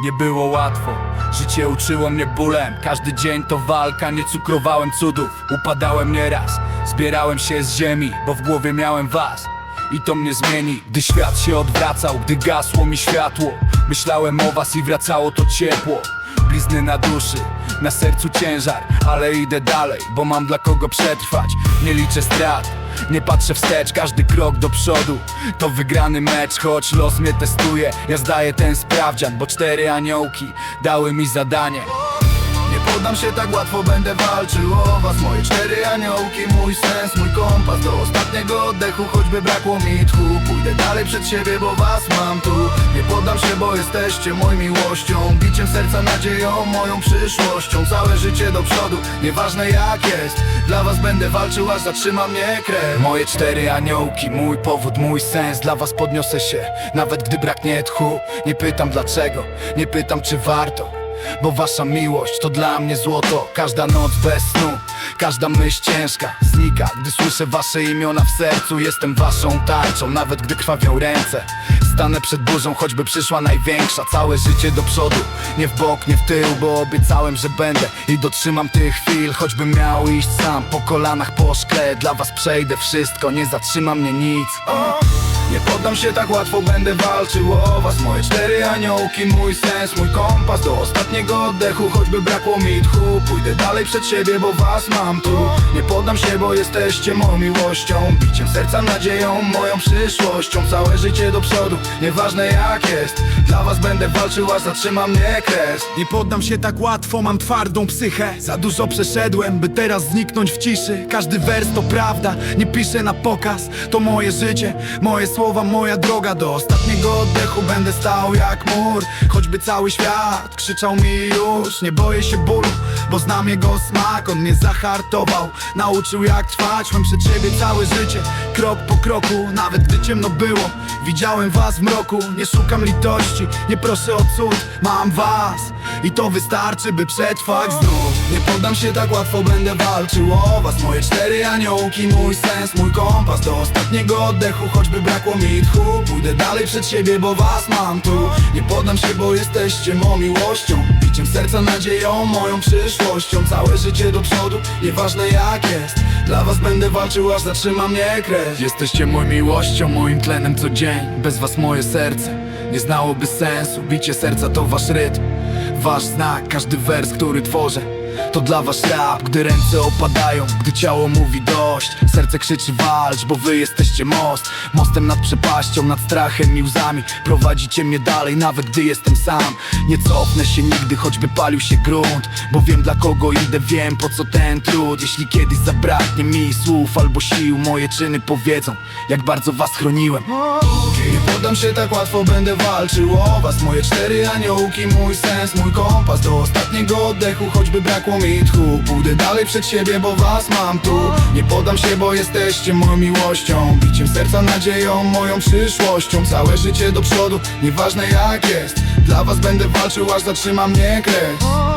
Nie było łatwo, życie uczyło mnie bólem. Każdy dzień to walka, nie cukrowałem cudów. Upadałem nieraz, zbierałem się z ziemi Bo w głowie miałem was. I to mnie zmieni Gdy świat się odwracał, gdy gasło mi światło. Myślałem o was i wracało to ciepło. Blizny na duszy, na sercu ciężar Ale idę dalej, bo mam dla kogo przetrwać. Nie liczę strat, nie patrzę wstecz Każdy krok do przodu. To wygrany mecz Choć los mnie testuje, ja zdaję ten sprawdzian Bo cztery aniołki dały mi zadanie. Nie poddam się tak łatwo, będę walczył o was. Moje cztery aniołki, mój sens, mój kompas. Do ostatniego oddechu, choćby brakło mi tchu. Pójdę dalej przed siebie, bo was mam tu. Nie poddam się, bo jesteście moją miłością. Biciem serca, nadzieją, moją przyszłością. Całe życie do przodu, nieważne jak jest. Dla was będę walczył, aż zatrzyma mnie krew. Moje cztery aniołki, mój powód, mój sens. Dla was podniosę się, nawet gdy braknie tchu. Nie pytam dlaczego, nie pytam czy warto. Bo wasza miłość to dla mnie złoto. Każda noc bez snu, każda myśl ciężka Znika, gdy słyszę wasze imiona w sercu. Jestem waszą tarczą, nawet gdy krwawią ręce. Stanę przed burzą, choćby przyszła największa. Całe życie do przodu, nie w bok, nie w tył Bo obiecałem, że będę i dotrzymam tych chwil Choćbym miał iść sam, po kolanach po szkle. Dla was przejdę wszystko, nie zatrzyma mnie nic nie poddam się tak łatwo, będę walczył o was. Moje cztery aniołki, mój sens, mój kompas. Do ostatniego oddechu, choćby brakło mi tchu. Pójdę dalej przed siebie, bo was mam tu. Nie poddam się, bo jesteście moją miłością. Biciem serca, nadzieją, moją przyszłością. Całe życie do przodu, nieważne jak jest. Dla was będę walczył, aż zatrzyma mnie kres. Nie poddam się tak łatwo, mam twardą psychę. Za dużo przeszedłem, by teraz zniknąć w ciszy. Każdy wers to prawda, nie piszę na pokaz. To moje życie, moje słowa, moja droga Do ostatniego oddechu będę stał jak mur. Choćby cały świat krzyczał mi już Nie boję się bólu, bo znam jego smak On mnie zahartował, nauczył jak trwać Mam przed siebie całe życie, krok po kroku Nawet gdy ciemno było, widziałem was w mroku Nie szukam litości, nie proszę o cud Mam was i to wystarczy, by przetrwać znów. Nie poddam się tak łatwo, będę walczył o was. Moje cztery aniołki, mój sens, mój kompas. Do ostatniego oddechu, choćby brakło mi tchu. Pójdę dalej przed siebie, bo was mam tu. Nie poddam się, bo jesteście moją miłością. Biciem serca, nadzieją, moją przyszłością. Całe życie do przodu, nieważne jak jest. Dla was będę walczył, aż zatrzyma mnie kres. Jesteście moją miłością, moim tlenem co dzień. Bez was moje serce nie znałoby sensu. Bicie serca to wasz rytm Wasz znak, każdy wers, który tworzę To dla was rap, gdy ręce opadają Gdy ciało mówi dość. Serce krzyczy walcz, bo wy jesteście most. Mostem nad przepaścią, nad strachem i łzami. Prowadzicie mnie dalej, nawet gdy jestem sam. Nie cofnę się nigdy, choćby palił się grunt Bo wiem dla kogo idę, wiem po co ten trud. Jeśli kiedyś zabraknie mi słów albo sił Moje czyny powiedzą, jak bardzo was chroniłem poddam się tak łatwo, będę walczył o was. Moje cztery aniołki, mój sens, mój kompas. Do ostatniego oddechu, choćby brakło mi tchu. Pójdę dalej przed siebie, bo was mam tu. Nie poddam się, bo jesteście moją miłością. Biciem serca, nadzieją, moją przyszłością. Całe życie do przodu, nieważne jak jest. Dla was będę walczył, aż zatrzyma mnie kres